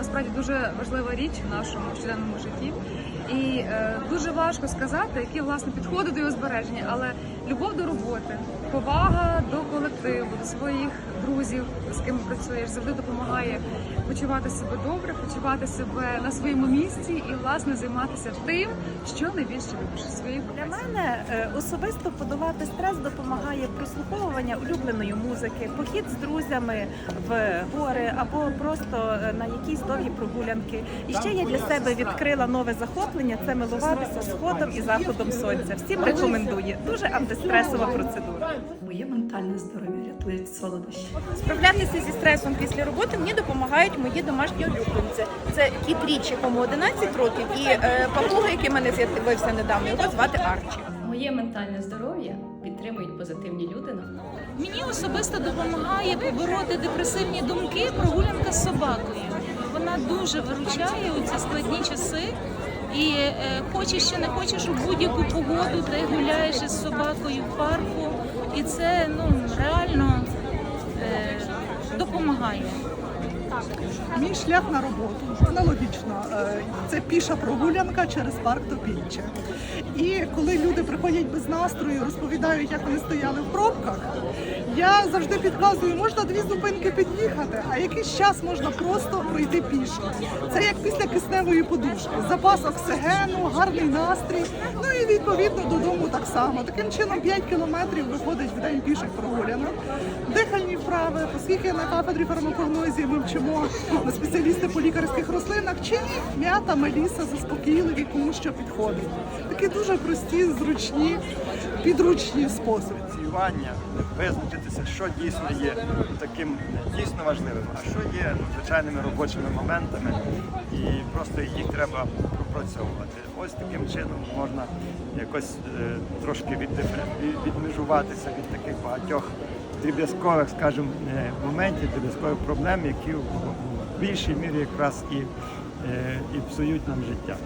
насправді дуже важлива річ в нашому щоденному житті. І е, дуже важко сказати, які власне підходи до його збереження, але любов до роботи, повага до колективу, до своїх друзів, з ким працюєш, завжди допомагає почувати себе добре, почувати себе на своєму місці і власне займатися тим, що найбільше любиш своєю Для мене е, особисто подолати стрес допомагає прослуховування улюбленої музики, похід з друзями в гори або просто е, на якісь довгі прогулянки. І ще я для себе відкрила нове захоплення це милуватися сходом і заходом сонця. Всім рекомендую. Дуже антистресова процедура. Моє ментальне здоров'я рятують солодощі. Справлятися зі стресом після роботи мені допомагають мої домашні улюбленці. Це кіт Річ, якому 11 років, і е, папуга, який мене з'явився недавно, його звати Арчі. Моє ментальне здоров'я підтримують позитивні люди навколо. Мені особисто допомагає побороти депресивні думки прогулянка з собакою. Вона дуже виручає у ці складні часи. І е, хочеш чи не хочеш у будь-яку погоду, ти гуляєш із собакою в парку, і це ну реально е, допомагає. Мій шлях на роботу аналогічно. Е, Це піша прогулянка через парк Топільче. І коли люди приходять без настрою, розповідають, як вони стояли в пробках, я завжди підказую, можна дві зупинки під'їхати, а якийсь час можна просто пройти пішки. Це як після кисневої подушки. Запас оксигену, гарний настрій. Ну і відповідно додому так само. Таким чином 5 кілометрів виходить в день піших прогулянок. Дихальні вправи, оскільки на кафедрі фармакогнозії ми вчимо спеціалісти по лікарських рослинах, чи м'ята, меліса, заспокійливі, кому що підходить. Такі дуже прості, зручні, підручні способи. ініціювання, визначитися, що дійсно є таким дійсно важливим, а що є звичайними робочими моментами, і просто їх треба пропрацьовувати. Ось таким чином можна якось е, трошки віддифре- від- відмежуватися від таких багатьох дріб'язкових, скажімо, е, моментів, дріб'язкових проблем, які в більшій мірі якраз і, е, і псують нам життя.